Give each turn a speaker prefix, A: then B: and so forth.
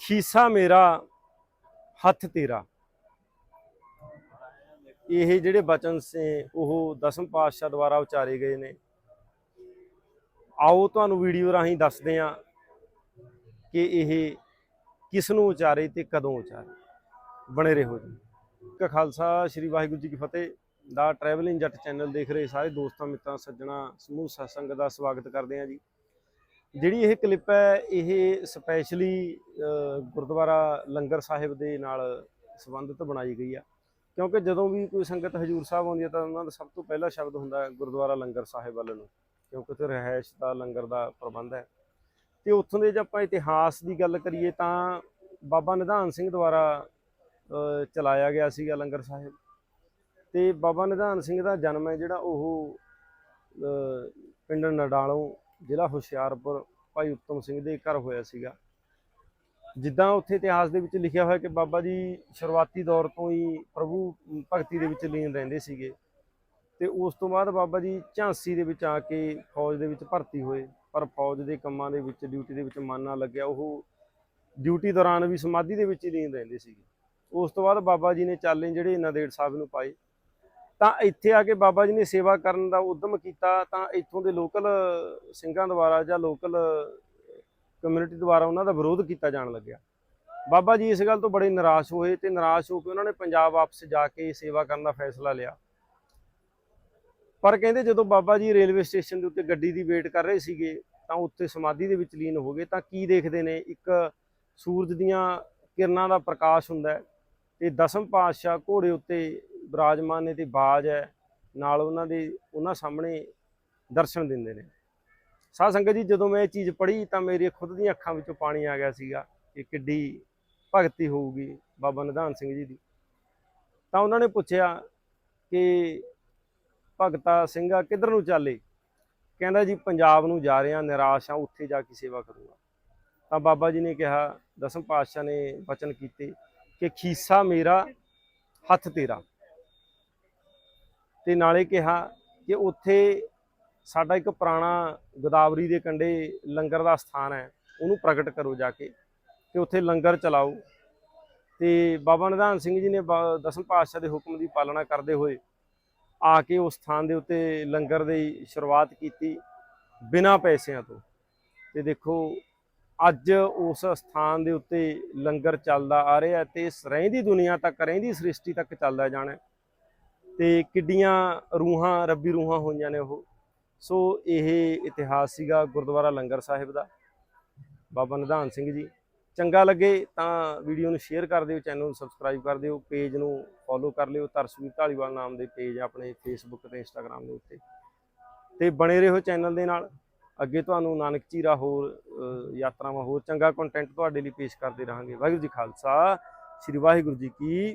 A: ਖੀਸਾ ਮੇਰਾ, ਹੱਥ ਤੇਰਾ। ਇਹ ਜਿਹੜੇ ਬਚਨ ਸੇ, ਉਹ ਦਸਮ ਪਾਤਸ਼ਾਹ ਦੁਆਰਾ ਉਚਾਰੇ ਗਏ ਨੇ। ਆਓ ਤੁਹਾਨੂੰ ਵੀਡੀਓ ਰਾਹੀਂ ਦੱਸਦੇ ਹਾਂ ਕਿ ਇਹ ਕਿਸ ਨੂੰ ਉਚਾਰੇ ਤੇ ਕਦੋਂ ਉਚਾਰੇ। ਬਣੇ ਰਹੋ ਜੀ। ਕਾ ਖਾਲਸਾ, ਸ੍ਰੀ ਵਾਹਿਗੁਰੂ ਜੀ ਕੀ ਫਤਿਹ। ਦਾ ਟਰੈਵਲਿੰਗ ਜੱਟ ਚੈਨਲ ਦੇਖ ਰਹੇ ਸਾਰੇ ਦੋਸਤਾਂ ਮਿੱਤਰਾਂ, ਸੱਜਣਾ ਸਮੂਹ, ਸਤਸੰਗ ਦਾ ਸਵਾਗਤ ਕਰਦੇ ਹਾਂ ਜੀ। ਜਿਹੜੀ ਇਹ ਕਲਿੱਪ ਹੈ, ਇਹ ਸਪੈਸ਼ਲੀ ਗੁਰਦੁਆਰਾ ਲੰਗਰ ਸਾਹਿਬ ਦੇ ਨਾਲ ਸੰਬੰਧਿਤ ਬਣਾਈ ਗਈ ਆ। ਕਿਉਂਕਿ ਜਦੋਂ ਵੀ ਕੋਈ ਸੰਗਤ ਹਜੂਰ ਸਾਹਿਬ ਆਉਂਦੀ ਹੈ ਤਾਂ ਉਹਨਾਂ ਦਾ ਸਭ ਤੋਂ ਪਹਿਲਾ ਸ਼ਬਦ ਹੁੰਦਾ ਗੁਰਦੁਆਰਾ ਲੰਗਰ ਸਾਹਿਬ ਵੱਲ ਨੂੰ, ਕਿਉਂਕਿ ਉੱਥੇ ਰਹਿائش ਦਾ, ਲੰਗਰ ਦਾ ਪ੍ਰਬੰਧ ਹੈ। ਤੇ ਉੱਥੋਂ ਦੇ ਜੇ ਆਪਾਂ ਇਤਿਹਾਸ ਦੀ ਗੱਲ ਕਰੀਏ ਤਾਂ ਬਾਬਾ ਨਿਧਾਨ ਸਿੰਘ ਦੁਆਰਾ ਚਲਾਇਆ ਗਿਆ ਸੀਗਾ ਲੰਗਰ ਸਾਹਿਬ। ਤੇ ਬਾਬਾ ਨਿਧਾਨ ਸਿੰਘ ਦਾ ਜਨਮ ਹੈ ਜਿਹੜਾ ਉਹ ਪਿੰਡ ਨਡਾਲੋਂ ਜ਼ਿਲ੍ਹਾ ਹੁਸ਼ਿਆਰਪੁਰ ਭਾਈ ਉੱਤਮ ਸਿੰਘ ਦੇ ਘਰ ਹੋਇਆ ਸੀਗਾ। ਜਿੱਦਾਂ ਉੱਥੇ ਇਤਿਹਾਸ ਦੇ ਵਿੱਚ ਲਿਖਿਆ ਹੋਇਆ ਕਿ ਬਾਬਾ ਜੀ ਸ਼ੁਰੂਆਤੀ ਦੌਰ ਤੋਂ ਹੀ ਪ੍ਰਭੂ ਭਗਤੀ ਦੇ ਵਿੱਚ ਲੀਨ ਰਹਿੰਦੇ ਸੀਗੇ। ਤੇ ਉਸ ਤੋਂ ਬਾਅਦ ਬਾਬਾ ਜੀ ਝਾਂਸੀ ਦੇ ਵਿੱਚ ਆ ਕੇ ਫੌਜ ਦੇ ਵਿੱਚ ਭਰਤੀ ਹੋਏ। ਪਰ ਫੌਜ ਦੇ ਕੰਮਾਂ ਦੇ ਵਿੱਚ, ਡਿਊਟੀ ਦੇ ਵਿੱਚ ਮਨ ਨਾ ਲੱਗਿਆ। ਉਹ ਡਿਊਟੀ ਦੌਰਾਨ ਵੀ ਸਮਾਧੀ ਦੇ ਵਿੱਚ ਹੀ ਲੀਨ ਰਹਿੰਦੇ ਸੀਗੇ। ਉਸ ਤੋਂ ਬਾਅਦ ਬਾਬਾ ਜੀ ਨੇ ਚਾਲੇ ਜਿਹੜੇ ਨੰਦੇੜ ਸਾਹਿਬ ਨੂੰ ਪਾਏ। ਤਾਂ ਇੱਥੇ ਆ ਕੇ ਬਾਬਾ ਜੀ ਨੇ ਸੇਵਾ ਕਰਨ ਦਾ ਉਦਮ ਕੀਤਾ, ਤਾਂ ਇੱਥੋਂ ਦੇ ਲੋਕਲ ਸਿੰਘਾਂ ਦੁਆਰਾ ਜਾਂ ਲੋਕਲ ਕਮਿਊਨਿਟੀ ਦੁਆਰਾ ਉਹਨਾਂ ਦਾ ਵਿਰੋਧ ਕੀਤਾ ਜਾਣ ਲੱਗਿਆ। ਬਾਬਾ ਜੀ ਇਸ ਗੱਲ ਤੋਂ ਬੜੇ ਨਿਰਾਸ਼ ਹੋਏ ਤੇ ਨਿਰਾਸ਼ ਹੋ ਕੇ ਉਹਨਾਂ ਨੇ ਪੰਜਾਬ ਵਾਪਸ ਜਾ ਕੇ ਸੇਵਾ ਕਰਨ ਦਾ ਫੈਸਲਾ ਲਿਆ। ਪਰ ਕਹਿੰਦੇ ਜਦੋਂ ਬਾਬਾ ਜੀ ਰੇਲਵੇ ਸਟੇਸ਼ਨ ਦੇ ਉੱਤੇ ਗੱਡੀ ਦੀ ਵੇਟ ਕਰ ਰਹੇ ਸੀਗੇ, ਤਾਂ ਉੱਥੇ ਸਮਾਧੀ ਦੇ ਵਿੱਚ ਲੀਨ ਹੋ ਗਏ, ਤਾਂ ਕੀ ਦੇਖਦੇ ਨੇ? ਇੱਕ ਸੂਰਜ ਦੀਆਂ ਕਿਰਨਾਂ ਦਾ ਪ੍ਰਕਾਸ਼ ਹੁੰਦਾ ਹੈ ਤੇ ਦਸਮ ਪਾਤਸ਼ਾਹ ਘੋੜੇ ਉੱਤੇ ਬਿਰਾਜਮਾਨ ਨੇ ਤੇ ਬਾਜ ਹੈ, ਨਾਲ ਉਹਨਾਂ ਦੇ, ਉਹਨਾਂ ਸਾਹਮਣੇ ਦਰਸ਼ਨ ਦਿੰਦੇ ਨੇ। ਸਾਧ ਸੰਗਤ ਜੀ, ਜਦੋਂ ਮੈਂ ਇਹ ਚੀਜ਼ ਪੜ੍ਹੀ ਤਾਂ ਮੇਰੀ ਖੁਦ ਦੀਆਂ ਅੱਖਾਂ ਵਿੱਚੋਂ ਪਾਣੀ ਆ ਗਿਆ ਸੀਗਾ ਕਿ ਕਿੱਡੀ ਭਗਤੀ ਹੋਊਗੀ ਬਾਬਾ ਨਿਧਾਨ ਸਿੰਘ ਜੀ ਦੀ। ਤਾਂ ਉਹਨਾਂ ਨੇ ਪੁੱਛਿਆ ਕਿ ਭਗਤਾ ਸਿੰਘਾ ਕਿੱਧਰ ਨੂੰ ਚਾਲੇ? ਕਹਿੰਦਾ ਜੀ, ਪੰਜਾਬ ਨੂੰ ਜਾ ਰਿਹਾ, ਨਿਰਾਸ਼ ਆ ਉੱਥੇ ਜਾ ਕੇ ਸੇਵਾ ਕਰੂੰਗਾ। ਤਾਂ ਬਾਬਾ ਜੀ ਨੇ ਕਿਹਾ, ਦਸਮ ਪਾਤਸ਼ਾਹ ਨੇ ਵਚਨ ਕੀਤੇ ਕਿ ਖੀਸਾ ਮੇਰਾ, ਹੱਥ ਤੇਰਾ। ਤੇ ਨਾਲੇ ਕਿਹਾ ਕਿ ਉੱਥੇ ਸਾਡਾ ਇੱਕ ਪੁਰਾਣਾ ਗੋਦਾਵਰੀ ਦੇ ਕੰਢੇ ਲੰਗਰ ਦਾ ਸਥਾਨ ਹੈ, ਉਹਨੂੰ ਪ੍ਰਗਟ ਕਰੋ ਜਾ ਕੇ ਤੇ ਉੱਥੇ ਲੰਗਰ ਚਲਾਓ। ਤੇ ਬਾਬਾ ਨਿਧਾਨ ਸਿੰਘ ਜੀ ਨੇ ਬਾ- ਦਸਮ ਪਾਤਸ਼ਾਹ ਦੇ ਹੁਕਮ ਦੀ ਪਾਲਣਾ ਕਰਦੇ ਹੋਏ ਆ ਕੇ ਉਸ ਸਥਾਨ ਦੇ ਉੱਤੇ ਲੰਗਰ ਦੀ ਸ਼ੁਰੂਆਤ ਕੀਤੀ ਬਿਨਾਂ ਪੈਸਿਆਂ ਤੋਂ। ਤੇ ਦੇਖੋ, ਅੱਜ ਉਸ ਸਥਾਨ ਦੇ ਉੱਤੇ ਲੰਗਰ ਚੱਲਦਾ ਆ ਰਿਹਾ ਤੇ ਰਹਿੰਦੀ ਦੁਨੀਆ ਤੱਕ, ਰਹਿੰਦੀ ਸ੍ਰਿਸ਼ਟੀ ਤੱਕ ਚੱਲਦਾ ਜਾਣਾ ਤੇ ਕਿੱਡੀਆਂ ਰੂਹਾਂ, ਰੱਬੀ ਰੂਹਾਂ ਹੋਈਆਂ ਨੇ ਉਹ। ਸੋ ਇਹ ਇਤਿਹਾਸ ਸੀਗਾ ਗੁਰਦੁਆਰਾ ਲੰਗਰ ਸਾਹਿਬ ਦਾ। ਬਾਬਾ ਨਿਧਾਨ ਸਿੰਘ ਜੀ, ਚੰਗਾ ਲੱਗੇ ਤਾਂ ਵੀਡੀਓ ਨੂੰ ਸ਼ੇਅਰ ਕਰ ਦਿਓ, ਚੈਨਲ ਨੂੰ ਸਬਸਕ੍ਰਾਈਬ ਕਰ ਦਿਓ, ਪੇਜ ਨੂੰ ਫੋਲੋ ਕਰ ਲਿਓ, ਤਰਸਵੀਰ ਢਾਲੀਵਾਲ ਨਾਮ ਦੇ ਪੇਜ ਆਪਣੇ ਫੇਸਬੁੱਕ ਤੇ ਇੰਸਟਾਗ੍ਰam ਦੇ ਉੱਤੇ। ਤੇ ਬਣੇ ਰਹੋ ਚੈਨਲ ਦੇ ਨਾਲ। ਅੱਗੇ ਤੁਹਾਨੂੰ ਨਾਨਕ ਚੀਰਾ ਹੋਰ ਯਾਤਰਾਵਾਂ, ਹੋਰ ਚੰਗਾ ਕੰਟੈਂਟ ਤੁਹਾਡੇ ਲਈ ਪੇਸ਼ ਕਰਦੇ ਰਹਾਂਗੇ। ਵਾਹਿਗੁਰੂ ਜੀ ਖਾਲਸਾ, ਸ੍ਰੀ ਵਾਹਿਗੁਰੂ ਜੀ ਕੀ